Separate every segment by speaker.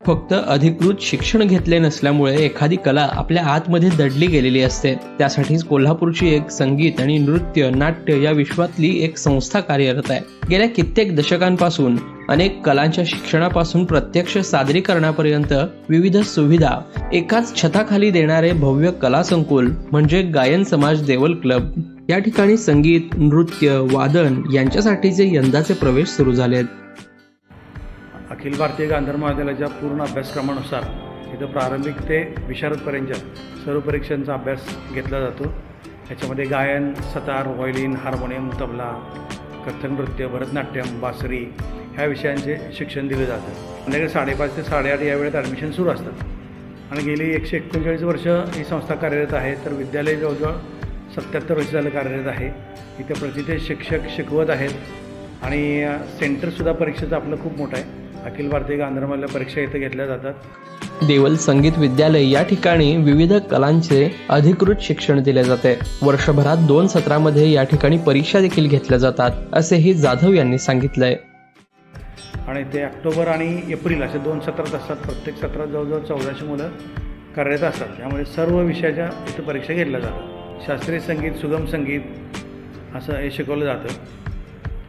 Speaker 1: फक्त अधिकृत शिक्षण घेतले नसल्यामुळे एखादी कला आपल्या आतमध्ये दडली गेलेली असते. त्यासाठीच कोल्हापूरची एक संगीत आणि नृत्य नाट्य या विश्वातली एक संस्था कार्यरत आहे. गेल्या कित्येक दशकांपासून अनेक कलांच्या शिक्षणापासून प्रत्यक्ष सादरीकरणापर्यंत विविध सुविधा एकाच छताखाली देणारे भव्य कला संकुल म्हणजे गायन समाज देवल क्लब. या ठिकाणी संगीत नृत्य वादन यांच्यासाठीचे यंदाचे प्रवेश सुरू झालेत.
Speaker 2: अखिल भारतीय गांधर्व महाविद्यालयाच्या पूर्ण अभ्यासक्रमानुसार इथं प्रारंभिक ते विशारदपर्यंतच्या सर्व परीक्षांचा अभ्यास घेतला जातो. ह्याच्यामध्ये गायन सतार व्हायलिन हार्मोनियम तबला कथ्थक नृत्य भरतनाट्यम बासरी ह्या विषयांचे शिक्षण दिले जातं. संध्याकाळी साडेपाच ते साडेआठ या वेळेत ॲडमिशन सुरू असतात. आणि गेली एकशे एकोणचाळीस वर्ष ही संस्था कार्यरत आहे तर विद्यालय जवळजवळ सत्याहत्तर वर्ष झालं कार्यरत आहे. इथे प्रतिथे शिक्षक शिकवत आहेत. आणि सेंटरसुद्धा परीक्षेचं आपलं खूप मोठं आहे. अखिल भारतीय गांधर्माला परीक्षा इथे घेतल्या जातात.
Speaker 1: देवल संगीत विद्यालय या ठिकाणी विविध कलांचे अधिकृत शिक्षण दिले जाते. वर्षभरात दोन सत्रामध्ये या ठिकाणी परीक्षा देखील घेतल्या जातात असेही जाधव यांनी सांगितलंय.
Speaker 2: आणि ते ऑक्टोबर आणि एप्रिल असे दोन सत्रात असतात. प्रत्येक सत्रात जवळजवळ चौदाशे मुलं कार्यरत असतात. त्यामुळे सर्व विषयाच्या इथं परीक्षा घेतल्या जातात. शास्त्रीय संगीत सुगम संगीत असं हे शिकवलं जातं.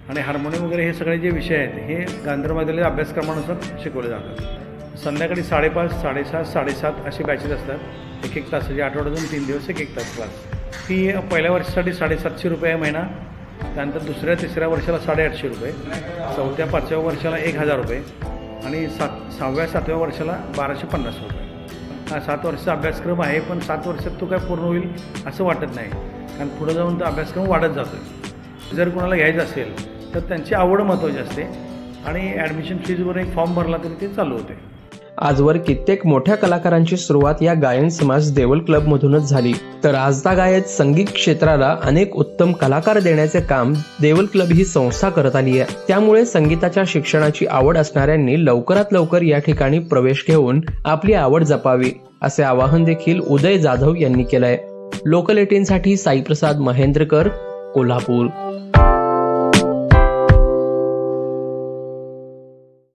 Speaker 2: आणि हार्मोनियम वगैरे हे सगळे जे विषय आहेत हे गांधर्वामध्ये अभ्यासक्रमानुसार शिकवले जातात. संध्याकाळी साडेपाच साडेसात साडेसात असे बॅचेस असतात. एक एक तासाचे आठवड्यातून तीन दिवस एक एक तास क्लास फी पहिल्या वर्षासाठी साडेसातशे रुपये महिना. त्यानंतर दुसऱ्या तिसऱ्या वर्षाला साडेआठशे रुपये. चौथ्या पाचव्या वर्षाला एक हजार रुपये. आणि सात सहाव्या सातव्या वर्षाला बाराशे पन्नास रुपये. हा सात वर्षाचा अभ्यासक्रम आहे पण सात वर्षात तो काय पूर्ण होईल असं वाटत नाही. कारण पुढं जाऊन तो अभ्यासक्रम वाढत जातो जर कोणाला घ्यायचं असेल तर त्यांची आवड महत्त्वाची असते. आणि ॲडमिशन फीजवर एक फॉर्म भरला तरी ते चालू होते.
Speaker 1: आजवर कित्येक मोठ्या कलाकारांची सुरुवात या गायन समाज देवल क्लब मधूनच झाली. तर आजदा गायत संगीत क्षेत्राला अनेक उत्तम कलाकार देण्याचे काम देवल क्लब ही संस्था करत आली आहे. त्यामुळे संगीताच्या शिक्षणाची आवड असणाऱ्यांनी लवकरात लवकर या ठिकाणी प्रवेश घेऊन आपली आवड जपावी असे आवाहन देखील उदय जाधव यांनी केलंय. लोकल एटीनसाठी साईप्रसाद महेंद्रकर कोल्हापूर.